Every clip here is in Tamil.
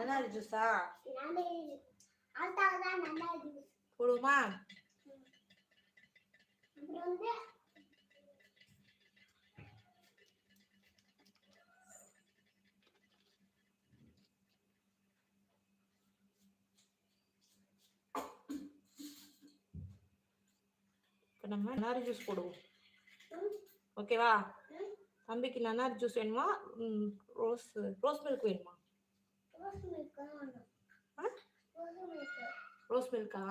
நன்னாரி ஜூஸா போடுவோமா? நம்ம நன்னாரி ஜூஸ் போடுவோம். ஓகேவா தம்பிக்கு நன்னாரி ஜூஸ் வேணுமா ரோஸ் ரோஸ் மில்க் வேணுமா? ரோஸ் மில்கா?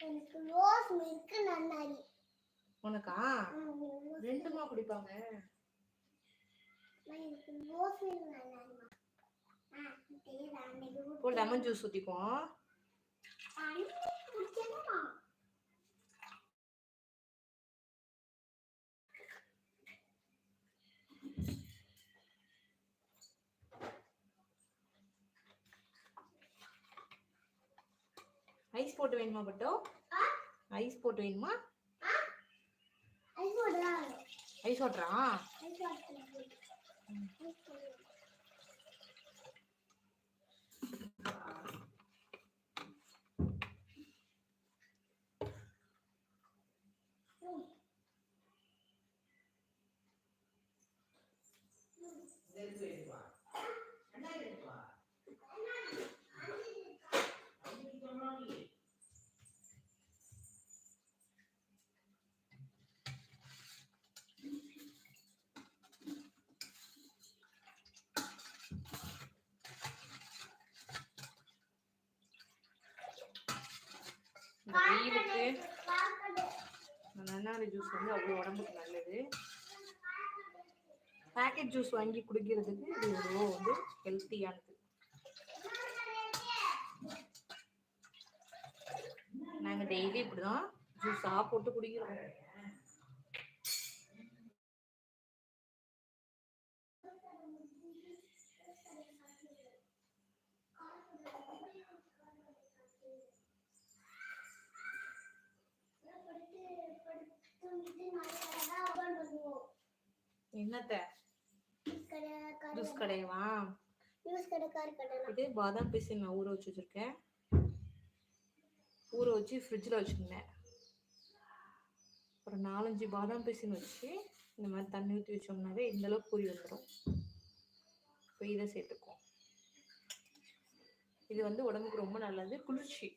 எனக்கு ரோஸ் மில்க் நன்னாரி உனக்கா? ரெண்டுமா குடிப்பாங்க. நான் எனக்கு ரோஸ் மில்க் நன்னாரிமா ஆ. இப்போ லெமன் ஜூஸ் குடிக்கணுமா ஐஸ் போட்டு வேணுமா பட்டோ? ஐஸ் போட்டு வேணுமா? ஐஸ் வாட்டர் தான் வேணும். ஐஸ் வாட்டரா ஐஸ் வாட்டர் ஐஸ் வாட்டர் இந்த வெயிலுக்கு காக்கடை இந்த ஜூஸ் வந்து அவ்வளோ உடம்புக்கு நல்லது. பேக்கெட் ஜூஸ் வாங்கி குடிக்கிறதுக்கு இது எவ்வளோ வந்து ஹெல்த்தியானது நாங்கள் டெய்லி இப்படிதான் ஜூஸாக போட்டு குடிக்கிறோம். என்னத்த? ஜூஸ் கடையவா இது பாதாம் பிசின் நான் ஊற வச்சு வச்சிருக்கேன். ஊற வச்சு ஃப்ரிட்ஜில் வச்சுருந்தேன். ஒரு நாலஞ்சு பாதாம் பிசின் வச்சு இந்த மாதிரி தண்ணி ஊற்றி வச்சோம்னாவே இந்த அளவுக்கு பொரி வந்துடும் இப்போ இதை சேர்த்துக்குவோம். இது வந்து உடம்புக்கு ரொம்ப நல்லது. குளிர்ச்சி.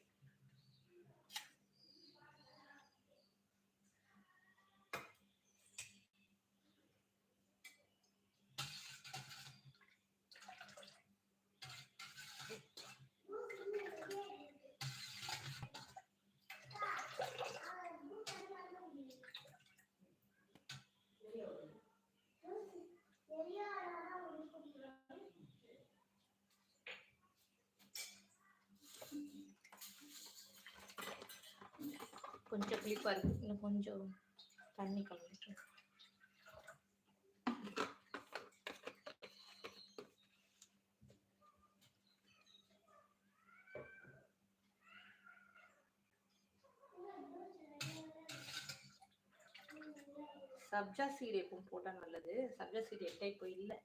கொஞ்சம் புளிப்பாக இருக்கு இன்னும் கொஞ்சம் தண்ணி கலந்துட்டு சப்ஜா சீடு எப்பவும் போட்டால் நல்லது. சப்ஜா சீடு எட்ட இப்போ இல்லை.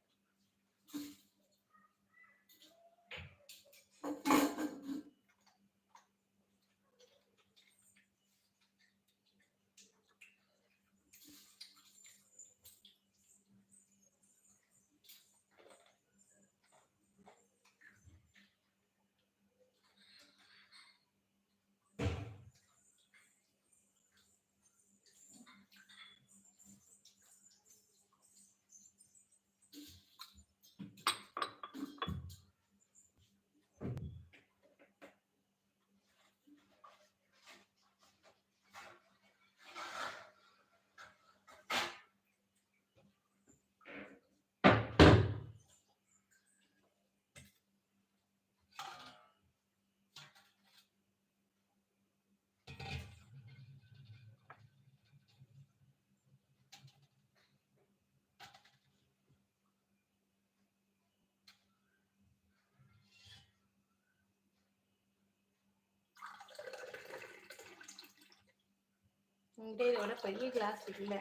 என்கிட்ட இதோட பெரிய கிளாஸ் இல்லை.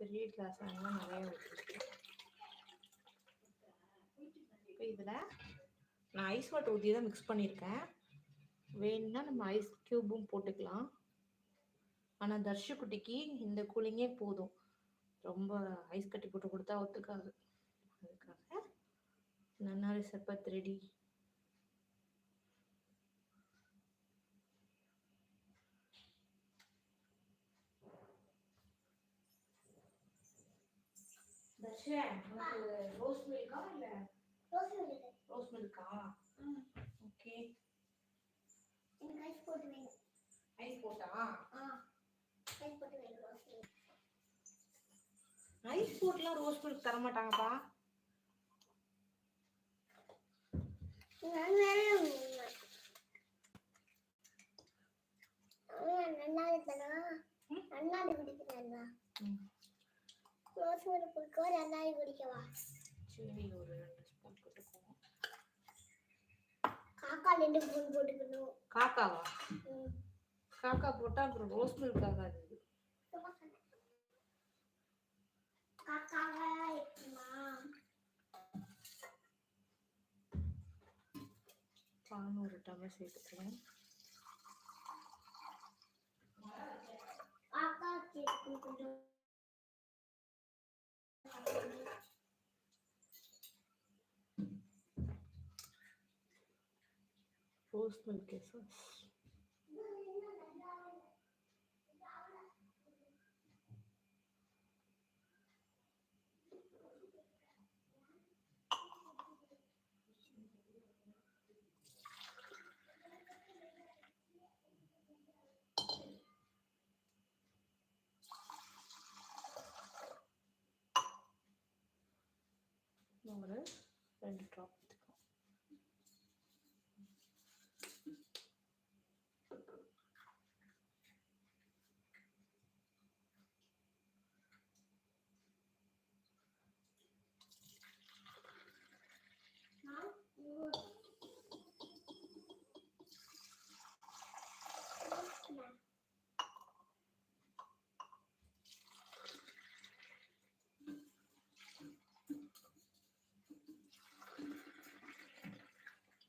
பெரிய கிளாஸ் வாங்கினா நிறைய இப்போ இதில் நான் ஐஸ் வாட்டர் ஊற்றி தான் மிக்ஸ் பண்ணியிருக்கேன் வேணும்னா நம்ம ஐஸ் க்யூபும் போட்டுக்கலாம். ஆனால் தர்ஷு குட்டிக்கு இந்த கூலிங்கே போதும். ரொம்ப ஐஸ் கட்டி போட்டு கொடுத்தா ஒத்துக்காது. அதுக்காக நன்னாரி சர்பத் ரெடி. தர்ஷா ரோஸ் மில்கா இல்லை? ரோஸ் மில்க் ரோஸ் மில்கா ம் ஓகே எனக்கு ஐஸ் போட்டு வேணும். ஐஸ் போட்டா ஆ. ஐஸ் போட்டு வேணும் ரோஸ் மில்க் ஐஸ் போட்டுலாம் ரோஸ் மில்க் தர மாட்டாங்கப்பா. நான் வேணும் நன்னாரி தானா ம். நன்னாரி குடிக்கிறேன்னா ம். ரோஸ் மில்க் குடிக்கவா நன்னாரி குடிக்கவா? சரி ஒரு ரெண்டு ஸ்பூன் போட்டுக்குவோம் காக்கா ரெண்டு ஸ்பூன் போட்டுக்கணும். காக்காவா? காக்கா போட்டா அப்புறம் ரோஸ் மில்க் ஆகாது. காக்காவா இருக்குமா? பால் ஒரு டம்ளர் சேர்த்துக்கிறேன். காக்கா கொஞ்சம் ரோஸ் மில்க் எசன்ஸ் ஒரு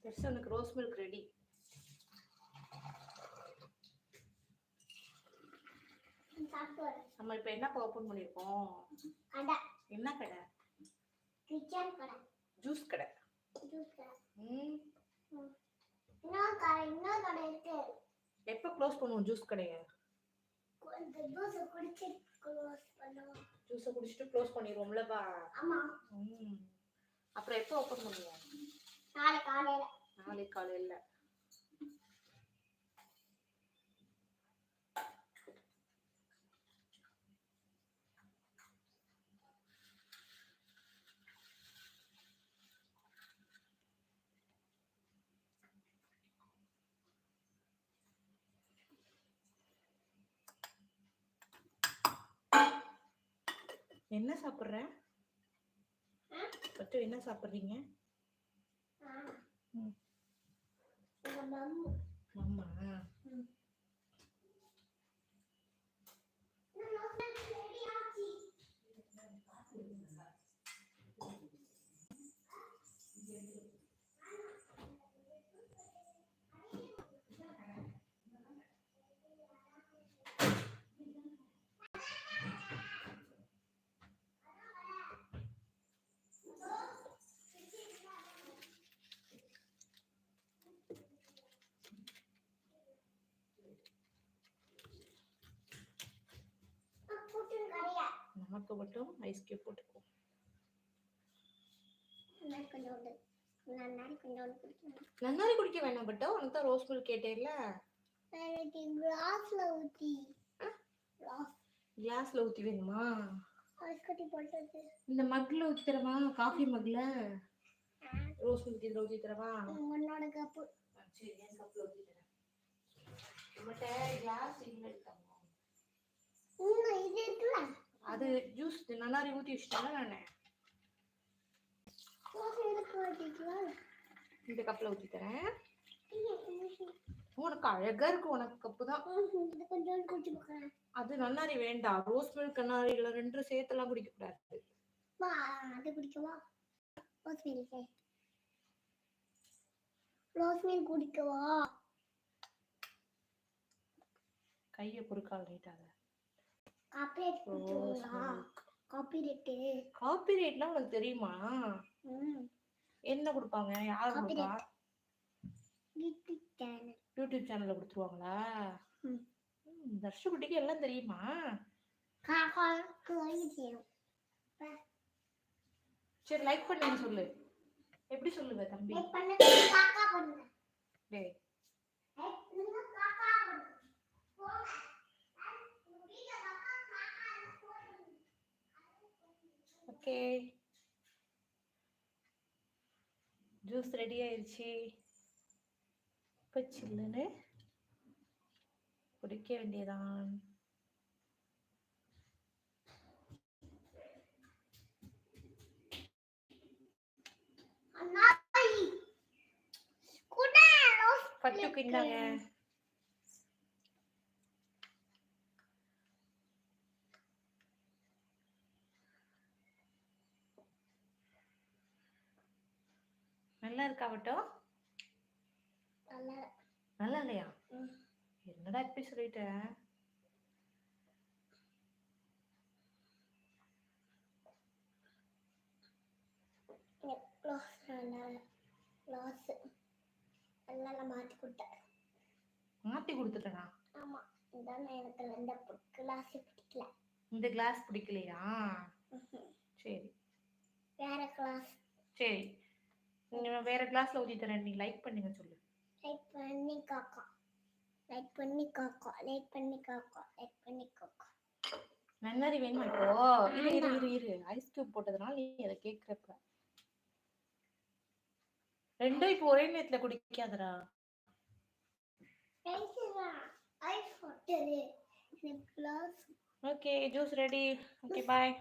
பெருசு உனக்கு ரோஸ் மில்க் ரெடி. நம்ம இப்போ என்ன ஓப்பன் பண்ணியிருக்கோம் கடை என்ன கடை? கிச்சன் கடை. ஜூஸ் கடை. ஜூஸ் கடை. ம். இன்னொரு கடை இன்னொரு கடை இருக்கு. எப்போ க்ளோஸ் பண்ணுவோம் ஜூஸ் கடையை? ஜூஸ் குடிச்சு க்ளோஸ் பண்ணுவோம். ஜூஸை குடிச்சிட்டு க்ளோஸ் பண்ணிடுவோம்லப்பா ஆமா. ம். அப்புறம் எப்போ ஓப்பன் பண்ணுவோம்? நாளை காலையில. நாளைக்கு காலையில் என்ன சாப்பிட்ற? பட்டு என்ன சாப்பிட்றீங்க. ம். 妈妈。நமக்கு மட்டும் ஐஸ் கியூப் போட்டுக்குவோம் குடிக்கணும் நன்னாரி குடிக்க வேணாம். பட்டோ. உனக்கு தான் ரோஸ் மில்க் கேட்டேல்ல கிளாஸ்ல ஊத்தி. கிளாஸ் கிளாஸ்ல ஊற்றி வேணுமா? இந்த மக்ல ஊற்றி தரவா? காஃபி மக்ல ரோஸ் மில்க் இதில் ஊற்றி தரவா? உன்னோட கப்பு சரி என் கப்பில் ஊற்றி தரேன். நம்மகிட்ட கிளாஸ் இல்லை இருக்காங்க இது இருக்குல்ல? அது ஜூஸ் நன்னாரி ஊற்றி வச்சுட்டாங்க நான். இந்த கப்பில் ஊற்றி தரேன். உனக்கு அழகா இருக்கு உனக்கு கப்பு தான். அது நன்னாரி வேண்டாம் ரோஸ் மில்க் கண்ணாரில ரெண்டும் சேர்த்தெல்லாம் குடிக்க கூடாது அது குடிக்கவா? ரோஸ் மில்க் ரோஸ் மில்க் குடிக்கவா? கையை பொறுக்கால் நீட்டாத காப்பிரைட் ரோஸ் குடிக்கவா மில்க் காப்பிரைட்டு காப்பி ரேட்லாம் உனக்கு தெரியுமா என்ன கொடுப்பாங்க? யார். கொடுப்பா? யூடியூப் சேனல் யூடியூப் சேனல்ல கொடுத்துருவாங்களா? தர்ஷகுட்டிக்கு எல்லாம் தெரியுமா? சரி லைக் பண்ணேன்னு சொல்லு. எப்படி சொல்லுவ தம்பி? பண்ண டேய் லைக் பண்ணுங்க காக்கா பண்ணுங்க போங்க உங்க வீட்ல காக்கா காக்கா போடுங்க ஓகே. ஜூஸ் ரெடி ஆயிடுச்சு இப்போ சில்லுன்னு குடிக்க வேண்டியதான். பட்டுக்கு இந்தாங்க நல்லா இருக்கா வட்டம் நல்லா இல்லையா. என்னடா இப்படி நல்லா மாத்தி கொடுத்தேன். மாத்தி கொடுத்துட்டேனா? ஆமா. இதான் எனக்கு இந்த கிளாஸ் பிடிக்கல. இந்த கிளாஸ் பிடிக்கலையா. சரி. வேற கிளாஸ் சரி. நீங்க வேற கிளாஸ்ல ஊத்தி தரேன். நீ லைக் பண்ணுங்க சொல்லு. லைக் பண்ணி காக்கா. லைக் பண்ணி காக்கா. லைக் பண்ணி காக்கா. லைக் பண்ணி காக்கா. நன்னாரி வேணுமா இப்போ? இரு இரு இரு இரு. ஐஸ் கியூப் போட்டதுனால நீ அதை கேக்குறப்ப. ரெண்டும் இப்போ ஒரே நேரத்துல குடிக்காதடா. Okay juice ready okay bye